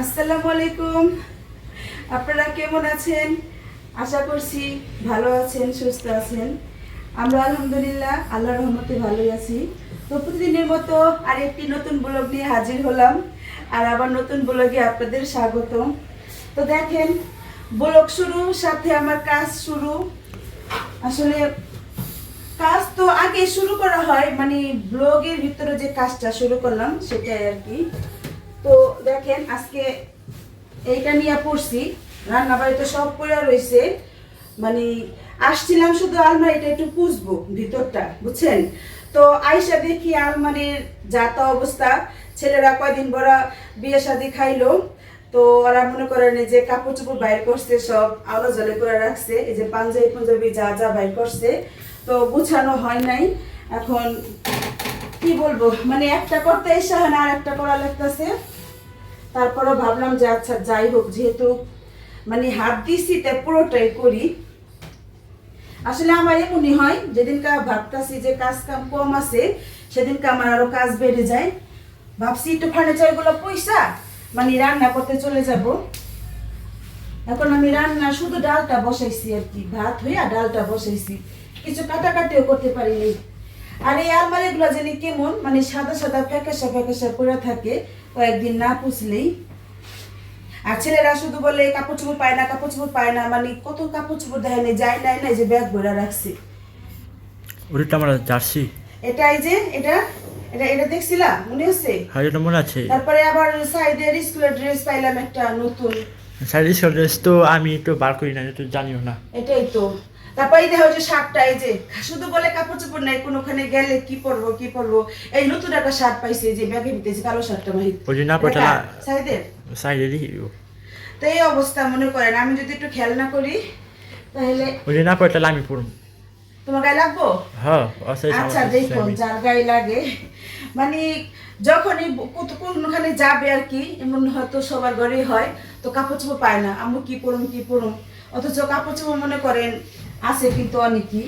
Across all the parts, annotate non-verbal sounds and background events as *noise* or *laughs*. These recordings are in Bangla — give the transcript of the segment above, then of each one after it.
আসসালামু আলাইকুম। আপনারা কেমন আছেন? আশা করছি ভালো আছেন, সুস্থ আছেন। আমরা আলহামদুলিল্লাহ আল্লাহ রহমতে ভালোই আছি। তো প্রতিদিনের মতো আরেকটি নতুন ব্লগ নিয়ে হাজির হলাম আর আবার নতুন ব্লগে আপনাদের স্বাগত তো দেখেন, ব্লগ শুরু সাথে আমার কাজ শুরু। আসলে কাজ তো আগে শুরু করা হয় মানে ব্লগের ভিতরে যে কাজটা শুরু করলাম, সেটাই আর কি। তো দেখেন আজকে এইটা নিয়ে পড়ছি। রান্না বাড়িতে সব পড়ে রয়েছে। মানে আসছিলাম শুধু আলমারিটা একটু পুষবো ভিতরটা, বুঝছেন? তো আইসা দেখি আলমারির যা তা অবস্থা। ছেলেরা কয়দিন বড় বিয়ে শাদি খাইলো। তো ওরা মনে করেন যে কাপড় চোপড় বাইর করছে, সব আলো জলে করে রাখছে। এই যে পাঞ্জাবি পাঞ্জাবি যা যা বাইর করছে, তো গুছানো হয় নাই। এখন কি বলব? মানে একটা করতে এসে হয় না, আর একটা করা লাগতেছে। তারপরে ভাবলাম যে আচ্ছা যাই হোক, যেহেতু মানে হাত দিছি তাই পুরোটাই করি। আসলে আমার এমনই হয়, যেদিনকা ভাবতাছি যে কাজ কাম কম আছে, সেদিনকে আমার আরও কাজ বেড়ে যায়। ভাবছি একটু ফার্নিচারগুলো পয়সা মানে রান্না করতে চলে যাব। এখন আমি রান্না শুধু ডালটা বসাইছি আর কি, ভাত হইয়া ডালটা বসাইছি। কিছু কাটাকাটিও করতে পারিনি। আর এই আলমারিগুলো জানি কেমন মানে সাদা সাদা ফ্যাকাশা ফ্যাকাশা পড়ে থাকে। কয়েকদিন না পুষলেই। আর ছেলেরা শুধু বলে কাপড় চোপড় পায় না কাপড় চোপড় পায় না। মানে কত কাপড় চোপড় দেয় না যায় নাই না যে ব্যাগ ভরে রাখছে। ওটা আমার জার্সি। এটা এই যে এটা এটা এটা দেখছিলা মনে হচ্ছে হ্যাঁ এটা মনে আছে। তারপরে আবার সাইডের স্কুলের ড্রেস পাইলাম একটা নতুন। শাড়ি ড্রেস তো আমি তো বার করি না তো জানিও না। এটাই তো। তারপরে দেখো যে শার্টটা এই যে শুধু বলে কাপড় চোপড় নাই কোনোখানে গেলে কি পরবো কি পরবো? এই নতুন একটা শার্ট পাইছে যে ব্যাগে ভিতেছে কালো শার্টটা মাহিত। সাইডেরই তো এই অবস্থা মনে করেন আমি যদি একটু খেয়াল না করি তাহলে ওই না পড়তে আমি পড়ুম তোমার গায়ে লাগবো? হ্যাঁ আচ্ছা দেখুন যার গায়ে লাগে। মানে যখনই কোনখানে যাবে আর কি এমন হয়তো সবার ঘরেই হয় তো কাপড় চোপড় পায় না। আম্মু কি পরুম কি পরুম? অথচ কাপড় চোপড় মনে করেন আছে কিন্তু অনেকই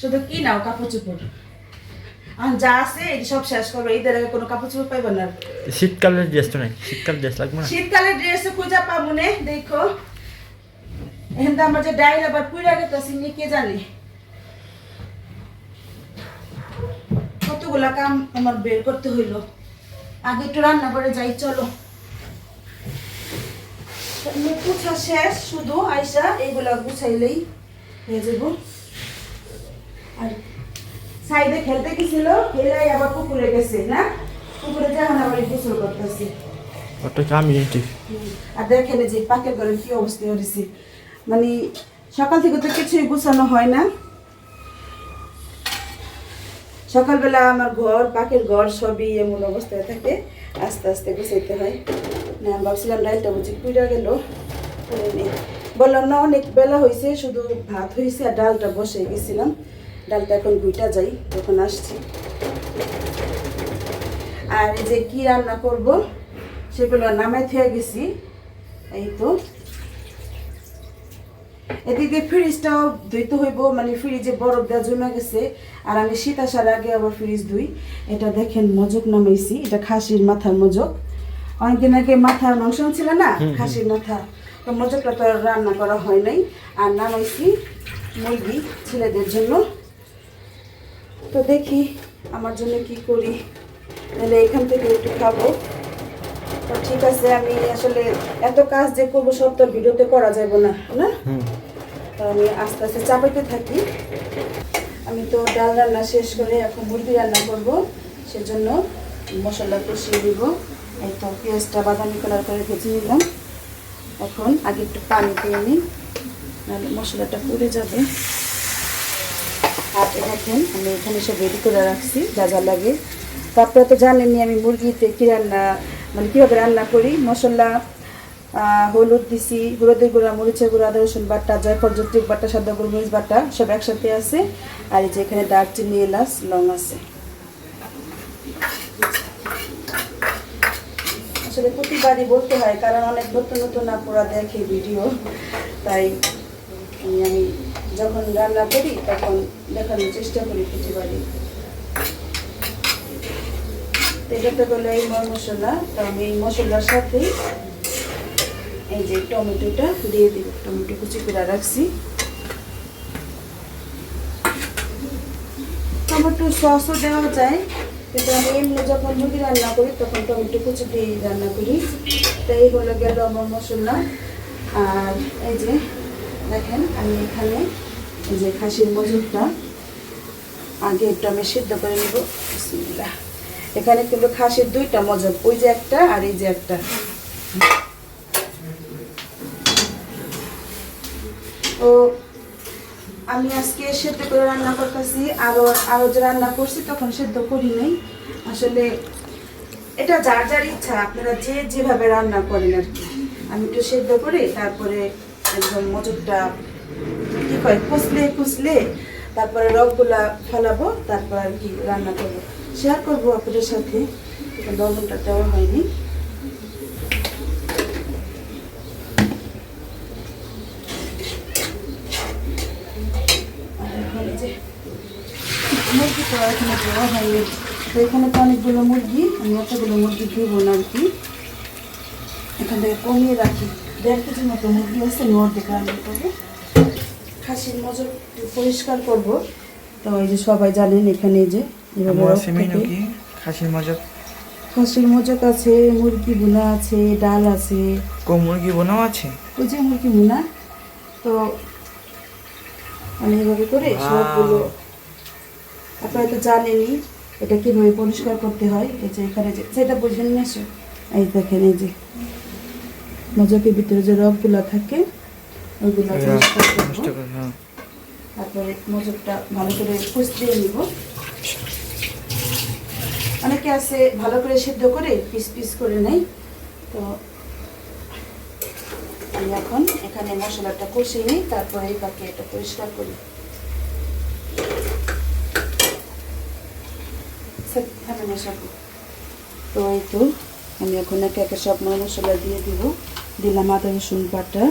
শুধু কি নাও কাপড় চোপড়। আর যা আছে এই সব শেষ করব ঈদের আগে কোনো কাপড় চোপড় পাইবে না? শীতকালের ড্রেস তো নাই শীতকালের ড্রেস লাগবে না। শীতকালে ড্রেস খুঁজা পাবো নে দেখো। এখন আমার যে ডাইল আবার পুরা গেতেছি নি কে জানে? কতগুলা কাম আমার বের করতে হইল। আগে একটু রান্না করে যাই চলো। পুছা শেষ শুধু আইসা এইগুলা গুছাইলেই যাব। আর সাইডে খেলতে গেছিল খেলাই আবার পুকুরে গেছে না? পুকুরে যখন আবার গোসল করতেছে। ওটা আর দেখেন এই যে পাকের ঘরের কি অবস্থা হয়েছে। মানে সকাল থেকে তো কিছুই গুছানো হয় না। সকালবেলা আমার ঘর পাকের ঘর সবই এমন অবস্থায় থাকে। আস্তে আস্তে গুছাইতে হয়। না ভাবছিলাম ডালটা বুঝি পুইরা গেল। বললাম না অনেক বেলা হয়েছে শুধু ভাত হয়েছে আর ডালটা বসে গেছিলাম। ডালটা এখন গুইটা যাই তখন আসছি। আর এই যে কি রান্না করব সেগুলো নামাই থেকে গেছি। এই তো। এদিকে ফ্রিজটাও ধুইতে হইব মানে ফ্রিজে বরফ দেওয়া জমে গেছে আর আমি শীত আসার আগে আবার ফ্রিজ ধুই। এটা দেখেন মজক নামাইছি এটা খাসির মাথার মজক। অনেকদিন আগে মাথার মাংস ছিল না খাসির মাথা। তো মজকটা তো আর রান্না করা হয় নাই। আর নামাইছি মুরগি ছেলেদের জন্য। তো দেখি আমার জন্য কি করি। তাহলে এখান থেকে একটু খাব। তো ঠিক আছে আমি আসলে এত কাজ যে করব সব তো ভিডিওতে করা যাবে না না? তো আমি আস্তে আস্তে চাপাইতে থাকি। আমি তো ডাল রান্না শেষ করে এখন মুরগি রান্না করব। সেজন্য মশলা কষিয়ে দিব। এই তো পেঁয়াজটা বাদামি কালার করে ভেজে নিলাম। এখন আগে একটু পানি দিয়ে নিই, নাহলে মশলাটা পুড়ে যাবে। আর দেখেন, আমি এখানে সব রেডি করে রাখছি, যা যা লাগে। তো আপনারা তো জানেনই, আমি মুরগিতে কী রান্না মানে কীভাবে রান্না করি। মশলা হলুদ দিছি হলুদের গুঁড়া, মরিচের গুঁড়া, আদা, রসুন বাটা জয়ফল জৈত্রিক বাটা, সাদা গোলমরিচ বাটা, সব একসাথে আছে। আর এই যে এখানে দারচিনি, এলাচ, লং আছে। আসলে প্রতিবারই বলতে হয়, কারণ অনেক নতুন নতুন আপুরা দেখে ভিডিও। তাই আমি যখন রান্না করি, তখন দেখানোর চেষ্টা করি প্রতিবারই। টমেটো টমেটো সসও দেওয়া যায়। কিন্তু আমি এমনি যখন মুড়ি রান্না করি, তখন টমেটো কুচি দিয়ে রান্না করি। তাই হলো গেল আমার মশলা। আর এই যে, দেখেন, আমি এখানে এই যে খাসির মজুরটা আগে একটু আমি সিদ্ধ করে নেব। এখানে কিন্তু খাসির দুইটা মজুর ওই যে একটা আর এই যে একটা। আমি আজকে সেদ্ধ করে রান্না করতেছি আরও আরও যে রান্না করছি তখন সেদ্ধ করি নাই। আসলে এটা যার যার ইচ্ছা, আপনারা যে যেভাবে রান্না করেন আর কি। আমি একটু সেদ্ধ করে, তারপরে একদম মজুরটা কি কয়, কুচলে কুচলে তারপরে রগগুলা ফেলাবো, তারপর আর কি রান্না করব। শেয়ার করব আপনাদের সাথে লবণটা দেওয়া হয়নি আর এখন এই যে মুরগি তো এখানে দেওয়া হয়নি। তো এখানে তো অনেকগুলো মুরগি আমি অতগুলো মুরগি দিব না আর কি। এখান থেকে কমিয়ে রাখি। দেড় কেজির মতো মুরগি আছে আমি অর্ধেক রান্না করব। খাসির মজুর পরিষ্কার করব। তো এই যে সবাই জানেন এখানে যে এভাবে। খাসির মজা খাসির মজক আছে মুরগি বুনা আছে ডাল আছে। কো মুরগি বোনাও আছে? ওই যে মুরগি বোনা। তো আমি এইভাবে করে. সবগুলো আপনারা তো জানেনই এটা কীভাবে পরিষ্কার করতে হয়। এই যে এখানে যে সেটা বুঝবেন না সে। এই দেখেন এই যে। মজকের ভিতরে যে রগগুলো থাকে ওইগুলো করে হ্যাঁ। তারপরে মজুরটা ভালো করে কুচিয়ে নিব। অনেকে আছে ভালো করে সিদ্ধ করে পিস পিস করে নেয়। তো আমি এখন এখানে মশলাটা কষিয়ে নিই তারপরে এই পাকে এটা পরিষ্কার করি। তো এই তো আমি এখন একে একে সব মশলা দিয়ে দিব। দিলাম আদা রসুন বাটা।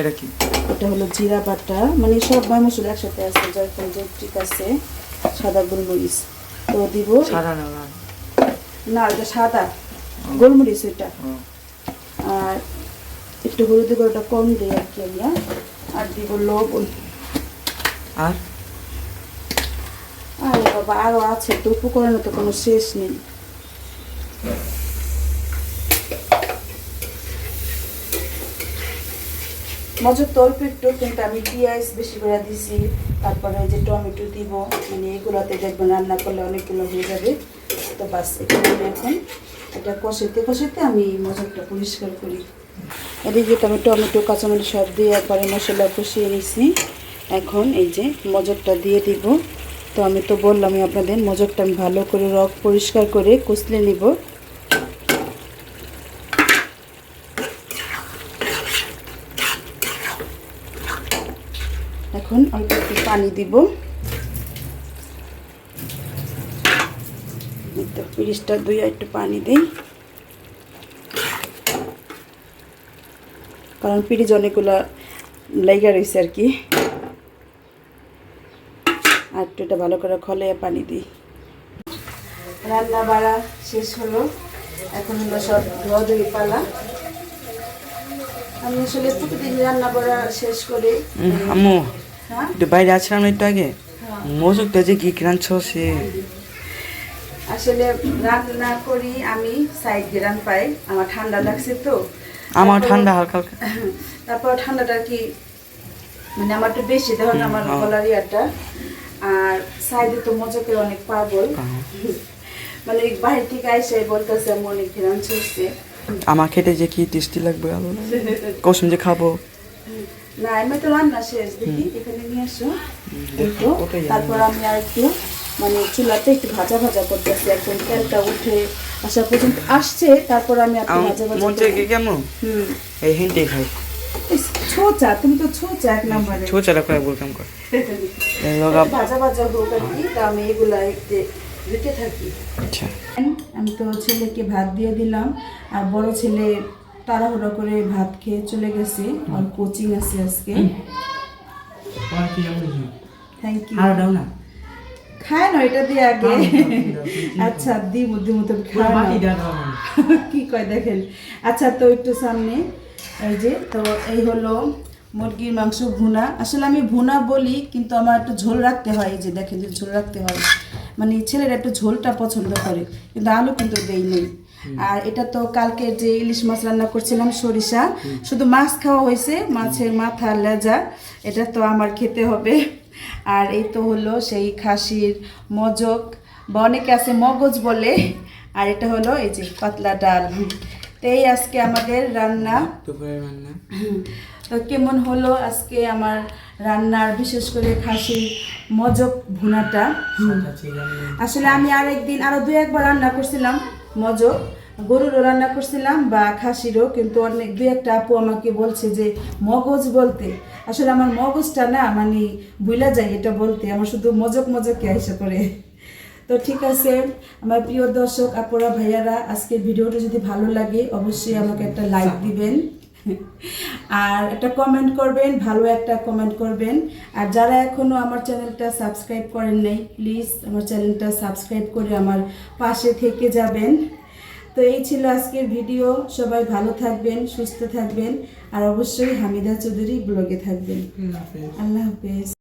এটা কি? এটা হলো জিরা বাটা। মানে সব ময় মশলা একসাথে আছে জয়ফল জৈত্রিক আছে সাদা গোলমরিচ। তো দিব সাদা না এটা সাদা। গোলমরিচ এটা। আর একটু হলুদ গুঁড়োটা কম দিই আর কি আমরা আর দিব লবণ। আর? বাবা আরও আছে, তো উপকরণে তো কোনো শেষ নেই। মজুর তো কিন্তু আমি পেঁয়াজ বেশি করে দিছি। তারপরে ওই যে টমেটো দিব মানে এগুলোতে দেখবেন রান্না করলে অনেকগুলো হয়ে যাবে। তো বাস, এখানে এখন এটা কষাইতে কষাইতে আমি মজুরটা পরিষ্কার করি। এদিকে তো আমি টমেটো, কাঁচামরিচ সব দিয়ে একবারে মশলা কষিয়ে নিছি। এখন এই যে মজুরটা দিয়ে দিব। তো আমি তো বললামই আপনাদের, মজুরটা আমি ভালো করে রক পরিষ্কার করে কুচলে নিব। এখন অল্প একটু পানি দিব। পিরিশটা দুই একটু পানি দিই। কারণ পিরিজ অনেকগুলো লেগে রয়েছে আর কি। একটু এটা ভালো করে খলে পানি দিই। রান্না বাড়া শেষ হলো। এখন হলো সব ধোয়া ধুয়ে পালা আমি আসলে প্রতিদিন রান্না বাড়া শেষ করে। আম্মু হ্যাঁ? একটু বাইরে আসলাম একটু আগে। মজুকটা যে কি ক্রাঞ্চ সে। আসলে রান্না করি আমি সাইড গ্রাম পাই। আমার ঠান্ডা লাগছে তো। আমার ঠান্ডা হালকা হালকা। তারপর ঠান্ডাটা কি মানে আমার একটু বেশি হুম, আমার হ্যাঁ। গলার ইয়াটা। আর সাইডে তো মজাকে অনেক পাগল। মানে বাইরে থেকে আইসে বলতেছে আমি অনেক ঘেরান ছুটছে। আমার খেতে যে কি টেস্টি লাগবে আলো কসম যে খাব। না আমি তো রান্না শেষ। দেখি এখানে নিয়ে আসো। তারপর আমি আর একটু মানে চুলাতে একটু ভাজা ভাজা করতেছি। একদম তেলটা উঠে আসা পর্যন্ত আসছে। তারপর আমি একটু ভাজা ভাজা মন চাই। কেমন হুম। এই হিন্টে খাই। ছোচা তুমি তো ছোচা এক নম্বরে। ছোচারা করে বলতাম কর। এই ভাজা ভাজা হোক আর কি তা আমি এগুলা একটু দিতে থাকি। আচ্ছা। আমি তো ছেলেকে ভাত দিয়ে দিলাম আর বড় ছেলে তাড়াহুড়ো করে ভাত খেয়ে চলে গেছে আর কোচিং আছে আজকে। থ্যাংক ইউ আর দাও না। খায় না এটা দিয়ে আগে। আচ্ছা দিব তুমি খায় না। *laughs* কি কয় দেখেন। আচ্ছা তো একটু সামনে। এই যে তো এই হলো মুরগির মাংস ভুনা। আসলে আমি ভুনা বলি কিন্তু আমার একটু ঝোল রাখতে হয় এই যে দেখেন যে ঝোল রাখতে হয়। মানে ছেলেরা একটু ঝোলটা পছন্দ করে কিন্তু আলু কিন্তু দেই নেই। আর এটা তো কালকে যে ইলিশ মাছ রান্না করছিলাম সরিষা। শুধু মাছ খাওয়া হয়েছে মাছের মাথা লেজা এটা তো আমার খেতে হবে। আর এই তো হলো সেই খাসির মজক বা অনেকে আছে মগজ বলে। আর এটা হলো এই যে পাতলা ডাল। তো এই আজকে আমাদের রান্না। দুপুরের রান্না। তো কেমন হলো আজকে আমার রান্নার বিশেষ করে খাসির মজক ভুনাটা? আসলে আমি আর একদিন আরও দুই একবার রান্না করছিলাম মজক। গরুরও রান্না করছিলাম বা খাসিরও কিন্তু অনেক দু একটা আপু আমাকে বলছে যে মগজ বলতে। আসলে আমার মগজটা না মানে ভুলা যায় এটা বলতে আমার শুধু মজক মজকে আইসা করে তো ঠিক আছে আমার প্রিয় দর্শক আপুরা ভাইয়ারা আজকের ভিডিওটা যদি ভালো লাগে অবশ্যই আমাকে একটা লাইক দিবেন। আর একটা কমেন্ট করবেন ভালো একটা কমেন্ট করবেন। আর যারা এখনও আমার চ্যানেলটা সাবস্ক্রাইব করেন নাই প্লিজ আমার চ্যানেলটা সাবস্ক্রাইব করে আমার পাশে থেকে যাবেন। তো এই ছিল আজকের ভিডিও সবাই ভালো থাকবেন সুস্থ থাকবেন। আর অবশ্যই হামিদা চৌধুরী ব্লগে থাকবেন। আল্লাহ হাফেজ।